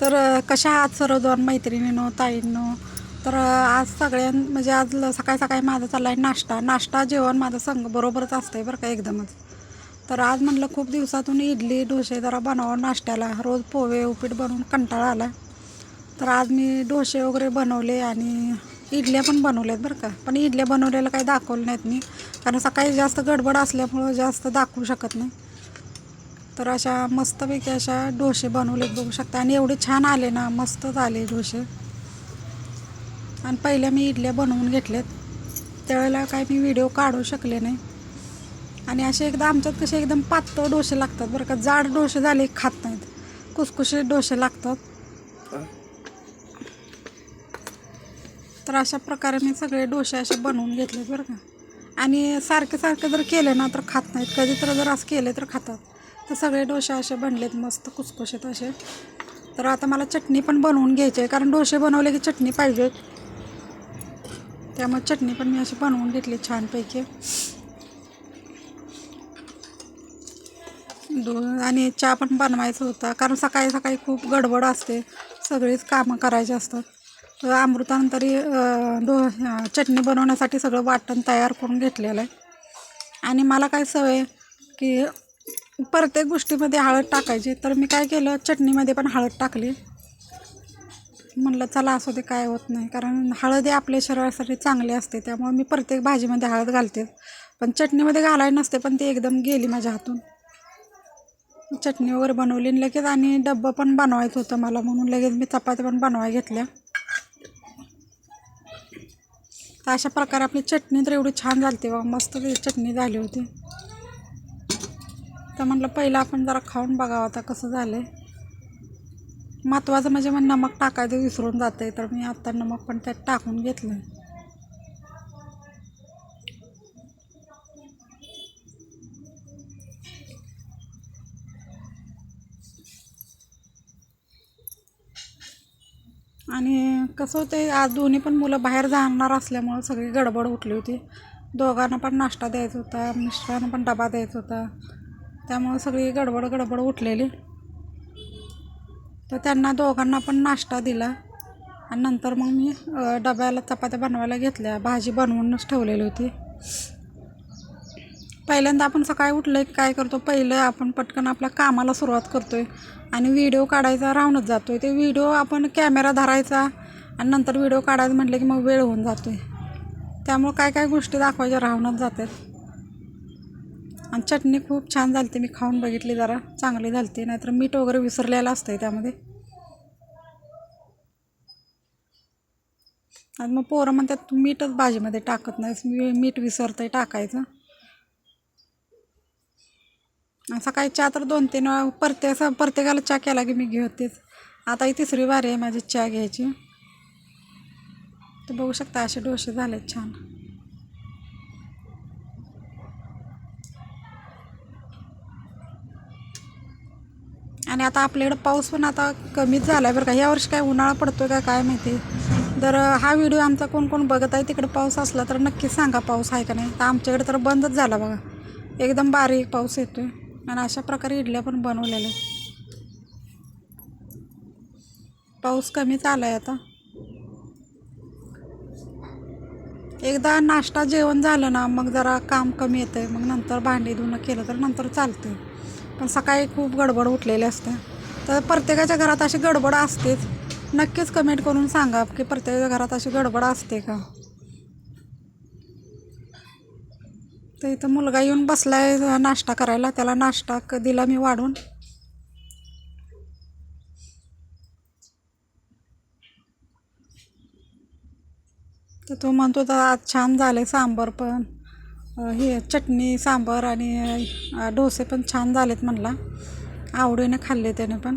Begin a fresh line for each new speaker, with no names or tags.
तर कशा आहात सर्व दोन मैत्रिणींनो ताईंनो? तर आज सगळ्यां म्हणजे आज ल- सकाळी सकाळी माझा चालला आहे नाश्ता. नाश्ता जेवण माझं संग बरोबरच असतं आहे बरं का एकदमच. तर आज म्हणलं खूप दिवसातून इडली डोसे जरा बनावं नाश्त्याला. रोज पोहे उपीट बनवून कंटाळा आला. तर आज मी डोसे वगैरे बनवले आणि इडल्या पण बनवल्यात बरं का. पण इडल्या बनवलेल्या काही दाखवल्या नाहीत मी. कारण सकाळी जास्त गडबड असल्यामुळं जास्त दाखवू शकत नाही. तर अशा मस्तपैकी अशा डोसे बनवलेत बघू शकता. आणि एवढे छान आले ना मस्तच आले डोसे. आणि पहिल्या मी इडल्या बनवून घेतल्यात. त्यावेळेला काय मी व्हिडिओ काढू शकले नाही. आणि असे एकदा आमच्यात कसे एकदम पातळ डोसे लागतात बरं का. जाड डोसे झाले खात नाहीत. कुसकुशीत डोसे लागतात. तर अशा प्रकारे मी सगळे डोसे असे बनवून घेतले बरं का. आणि सारखे सारखे जर केले ना तर खात नाहीत. कधी तर जर असं केले तर खातात. तर सगळे डोसे असे बनलेत मस्त कुसकुशीत असे. तर आता मला चटणी पण बनवून घ्यायची आहे कारण डोसे बनवले की चटणी पाहिजे. त्यामुळे चटणी पण मी अशी बनवून घेतली छानपैकी. दूध आणि चहा पण बनवायचा होता कारण सकाळी सकाळी खूप गडबड असते सगळीच कामं करायची असतात. तर अमृतानंतरी डो चटणी बनवण्यासाठी सगळं वाटण तयार करून घेतलेलं आहे. आणि मला काय सवय की प्रत्येक गोष्टीमध्ये हळद टाकायची. तर मी काय केलं चटणीमध्ये पण हळद टाकली. म्हणलं चला असू दे काय होत नाही. कारण हळद हे आपल्या शरीरासाठी चांगली असते त्यामुळे मी प्रत्येक भाजीमध्ये हळद घालते. पण चटणीमध्ये घालाय नसते पण ती एकदम गेली माझ्या हातून. चटणी वगैरे बनवली लगेच आणि डब्बा पण बनवायचं होतं मला म्हणून लगेच मी चपात्या पण बनवाय घेतल्या. तर अशा प्रकारे आपली चटणी तर एवढी छान झाली होती मस्त चटणी झाली होती. तर म्हटलं पहिलं आपण जरा खाऊन बघावं आता कसं झालं आहे महत्त्वाचं म्हणजे मग नमक टाकायचं विसरून जाते तर मी आत्ता नमक पण त्यात टाकून घेतलं आणि कसं होतं आज दोन्ही पण मुलं बाहेर जाणार असल्यामुळं सगळी गडबड उठली होती. दोघांना पण नाश्ता द्यायचा होता मिस्टरांना पण डबा द्यायचा होता. त्यामुळं सगळी गडबड गडबड उठलेली. तर त्यांना दोघांना पण नाश्ता दिला. आणि नंतर मग मी डब्याला चपात्या बनवायला घेतल्या. भाजी बनवूनच ठेवलेली होती. पहिल्यांदा आपण सकाळी उठलं की काय करतो? पहिलं आपण पटकन आपल्या कामाला सुरुवात करतो आहे आणि व्हिडिओ काढायचा राहूनच जातो आहे ते व्हिडिओ आपण कॅमेरा धरायचा आणि नंतर व्हिडिओ काढायचं म्हटलं की मग वेळ होऊन जातो आहे त्यामुळं काय काय गोष्टी दाखवायच्या राहूनच जातात. आणि चटणी खूप छान झाली मी खाऊन बघितली जरा. चांगली झाली नाहीतर मीठ वगैरे विसरलेलं असतं आहे त्यामध्ये. आणि मग पोरं म्हणतात तू मीठच भाजीमध्ये टाकत नाहीस मी मीठ विसरतं आहे टाकायचं सकाळी चहा तर दोन तीन वेळा प्रत्येक प्रत्येकाला चहा केला की मी घेतेच. आता ही तिसरी बारी आहे माझी चहा घ्यायची. तर बघू शकता असे डोसे झालेत छान. आणि आता आपल्याकडं पाऊस पण आता कमीच झाला आहे बरं का. ह्या वर्षी काय उन्हाळा पडतो का काय माहिती. तर हा व्हिडिओ आमचा कोण कोण बघत आहे तिकडे पाऊस असला तर नक्की सांगा पाऊस आहे का नाही. तर आमच्याकडे तर बंदच झाला बघा. एकदम बारीक पाऊस येतो आहे आणि अशा प्रकारे इडल्या पण बनवलेल्या पाऊस कमीच आला आहे आता. एकदा नाश्ता जेवण झालं ना मग जरा काम कमी येतं आहे मग नंतर भांडी धुणं केलं तर नंतर चालतं पण सकाळी खूप गडबड उठलेली असते. तर प्रत्येकाच्या घरात अशी गडबड असतेच. नक्कीच कमेंट करून सांगा की प्रत्येकाच्या घरात अशी गडबड असते का? तर इथं मुलगा येऊन बसला आहे नाश्ता करायला. त्याला नाश्ता क- दिला मी वाढून. तर तो म्हणतो तर आज छान झाले सांबार पण. हे चटणी सांबार आणि डोसे पण छान झालेत म्हणला. आवडीनं खाल्ले त्याने पण.